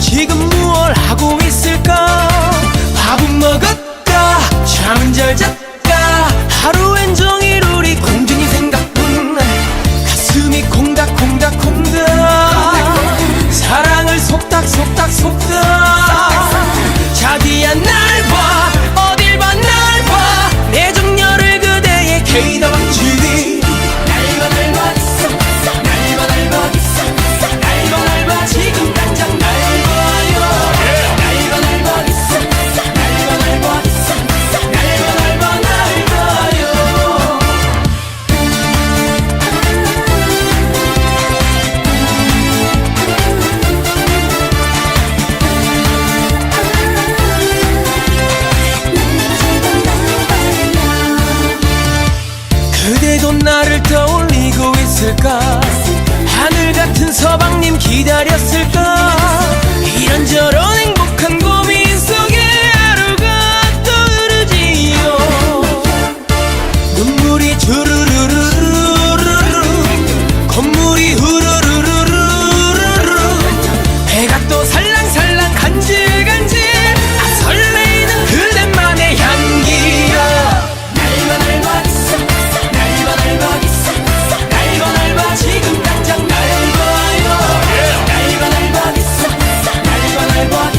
지금 무얼 하고 있어 그대도 나를 떠올리고 있을까? 하늘 같은 서방님 기다렸을까? 이런저런 행복한 고민 속에 하루가 떠오르지요. 눈물이 주르르르르르 건물이 흐르르. algo.